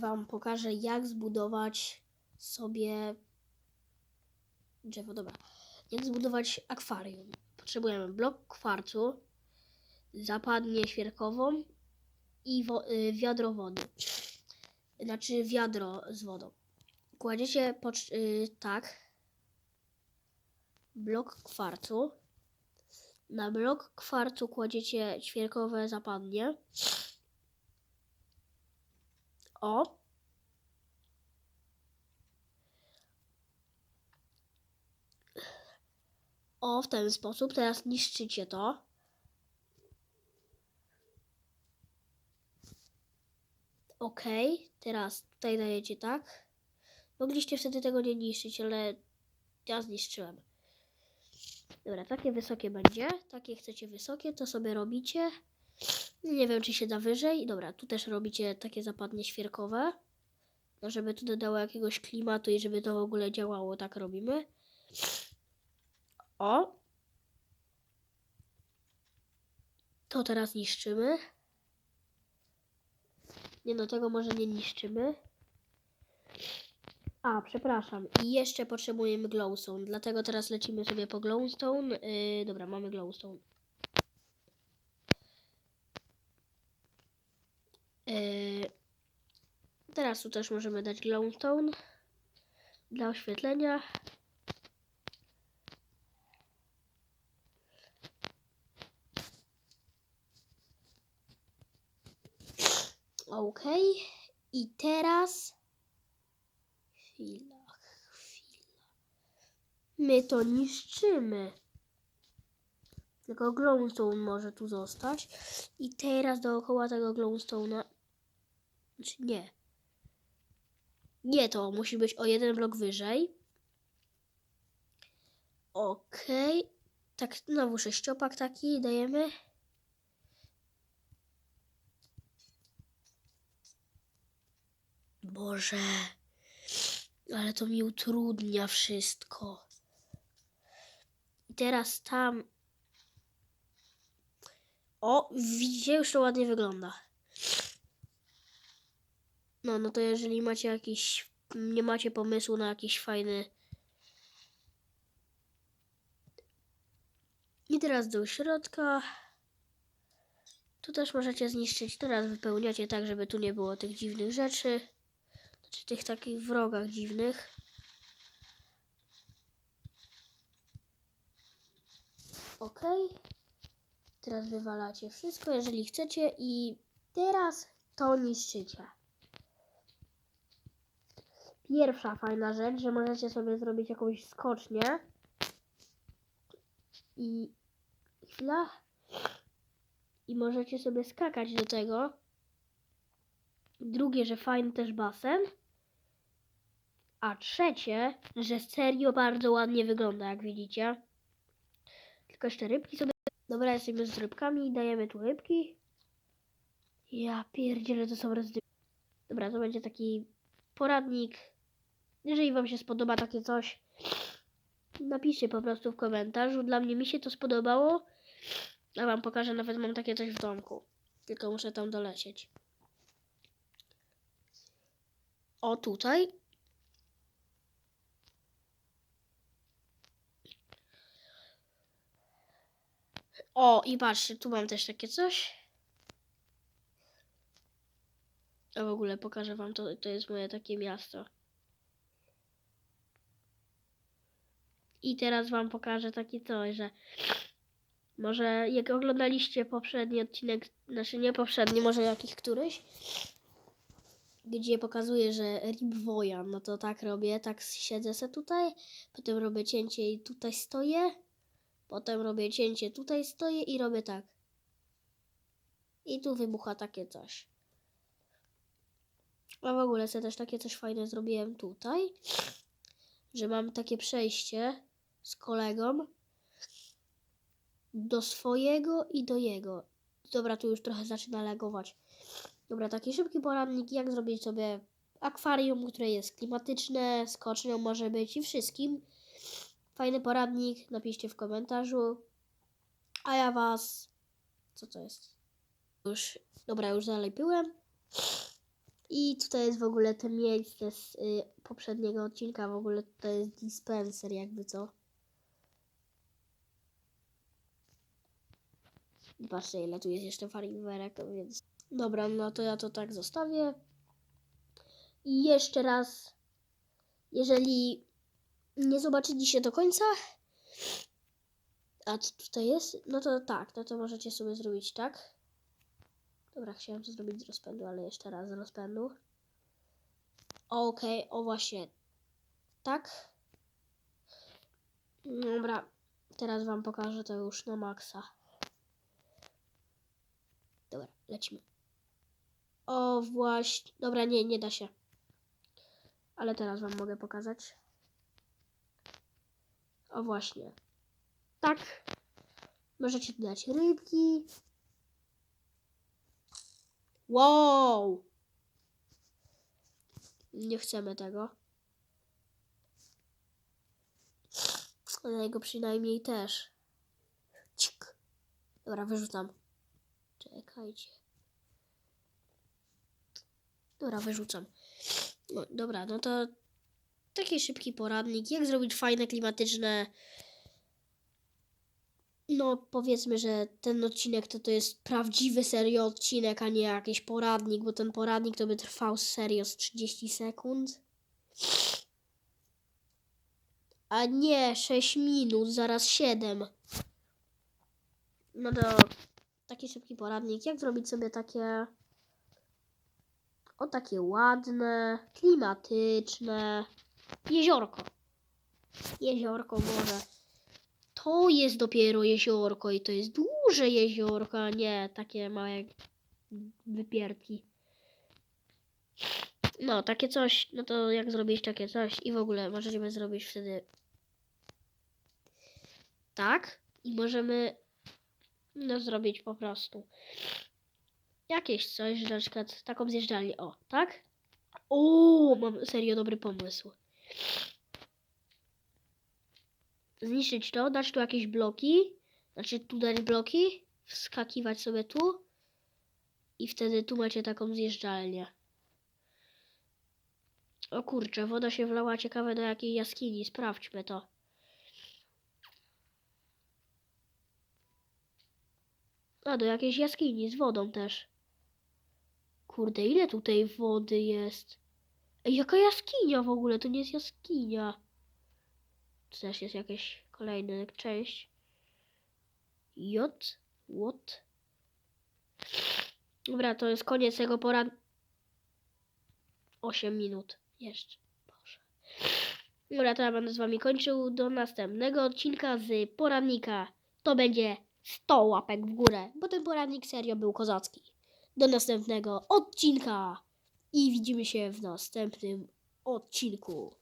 Wam pokażę, jak zbudować sobie drzewo. Dobra. Jak zbudować akwarium? Potrzebujemy blok kwarcu, zapadnię świerkową i wo- y, wiadro wody. Znaczy wiadro z wodą. Kładziecie y, tak blok kwarcu. Na blok kwarcu kładziecie ćwierkowe zapadnie. O. O, w ten sposób. Teraz niszczycie to. Ok, teraz tutaj dajecie tak. Mogliście wtedy tego nie niszczyć, ale ja zniszczyłem. Dobra, takie wysokie będzie. Takie chcecie wysokie, to sobie robicie. Nie wiem, czy się da wyżej. Dobra, tu też robicie takie zapadnie świerkowe. No, żeby tu dodało jakiegoś klimatu i żeby to w ogóle działało. Tak robimy. O! To teraz niszczymy. Nie no, tego może nie niszczymy. A, przepraszam. I jeszcze potrzebujemy glowstone, dlatego teraz lecimy sobie po glowstone. Yy, dobra, mamy glowstone. Yy, teraz tu też możemy dać glowstone dla oświetlenia. Ok. I teraz. Chwila, chwila. My to niszczymy. Tylko glowstone może tu zostać. I teraz dookoła tego glowstone'a. Znaczy nie. Nie, to musi być o jeden blok wyżej. Okej. Tak, znowu sześciopak taki dajemy. Boże. Ale to mi utrudnia wszystko. I teraz tam. O, widzicie, już to ładnie wygląda. No, no to jeżeli macie jakiś. Nie macie pomysłu na jakiś fajny. I teraz do środka. Tu też możecie zniszczyć. Teraz wypełniacie tak, żeby tu nie było tych dziwnych rzeczy. Czy tych takich wrogach dziwnych. Ok. Teraz wywalacie wszystko, jeżeli chcecie i teraz to niszczycie. Pierwsza fajna rzecz, że możecie sobie zrobić jakąś skocznię. I chwila. I możecie sobie skakać do tego. Drugie, że fajny też basen. A trzecie, że serio bardzo ładnie wygląda, jak widzicie. Tylko jeszcze rybki sobie... Dobra, jesteśmy z rybkami i dajemy tu rybki. Ja pierdzielę, to są rozdy... Dobra, to będzie taki poradnik. Jeżeli wam się spodoba takie coś, napiszcie po prostu w komentarzu. Dla mnie mi się to spodobało. A wam pokażę, nawet mam takie coś w domku. Tylko muszę tam dolecieć. O, tutaj. O, i patrzcie, tu mam też takie coś. A w ogóle pokażę wam, to, to jest moje takie miasto. I teraz wam pokażę takie coś, że może jak oglądaliście poprzedni odcinek, znaczy nie poprzedni, może jakiś któryś, gdzie pokazuję, że rib wojan, no to tak robię, tak siedzę se tutaj, potem robię cięcie i tutaj stoję, potem robię cięcie, tutaj stoję i robię tak. I tu wybucha takie coś. A w ogóle sobie też takie coś fajne zrobiłem tutaj, że mam takie przejście z kolegą do swojego i do jego. Dobra, tu już trochę zaczyna lagować. Dobra, taki szybki poradnik, jak zrobić sobie akwarium, które jest klimatyczne, skocznią może być i wszystkim. Fajny poradnik, napiszcie w komentarzu. A ja was... Co to jest? Już... Dobra, już zalepiłem. I tutaj jest w ogóle to miejsce z y, poprzedniego odcinka. W ogóle to jest dispenser, jakby co. Patrzcie, ile tu jest jeszcze fariwerek, więc... Dobra, no to ja to tak zostawię. I jeszcze raz, jeżeli nie zobaczyliście do końca, a co tutaj jest? No to tak, no to możecie sobie zrobić tak. Dobra, chciałem to zrobić z rozpędu, ale jeszcze raz z rozpędu. Okej, o właśnie. Tak. Dobra, teraz wam pokażę to już na maksa. Dobra, lecimy. O właśnie. Dobra, nie, nie da się. Ale teraz wam mogę pokazać. O właśnie. Tak. Możecie tu dać rybki. Wow! Nie chcemy tego. Ale jego przynajmniej też. Cik. Dobra, wyrzucam. Czekajcie. Dobra, wyrzucam. No, dobra, no to taki szybki poradnik. Jak zrobić fajne, klimatyczne. No, powiedzmy, że ten odcinek to, to jest prawdziwy serio odcinek, a nie jakiś poradnik, bo ten poradnik to by trwał serio z 30 sekund. A nie 6 minut, zaraz 7. No to taki szybki poradnik. Jak zrobić sobie takie. O takie ładne, klimatyczne. Jeziorko. Jeziorko może. To jest dopiero jeziorko i to jest duże jeziorko, a nie takie małe wypierki. No, takie coś, no to jak zrobić takie coś i w ogóle możemy zrobić wtedy tak i możemy no zrobić po prostu jakieś coś, że na przykład taką zjeżdżalnię, o, tak? O, mam serio dobry pomysł. Zniszczyć to, dać tu jakieś bloki, znaczy tu dać bloki, wskakiwać sobie tu i wtedy tu macie taką zjeżdżalnię. O kurczę, woda się wlała ciekawe do jakiej jaskini, sprawdźmy to. A, do jakiejś jaskini z wodą też. Kurde, ile tutaj wody jest? Ej, jaka jaskinia w ogóle? To nie jest jaskinia. To też jest jakaś kolejna część. J? What? Dobra, to jest koniec tego porad... 8 minut. Jeszcze. Boże. Dobra, to ja będę z wami kończył. Do następnego odcinka z poradnika. To będzie 100 łapek w górę, bo ten poradnik serio był kozacki. Do następnego odcinka i widzimy się w następnym odcinku.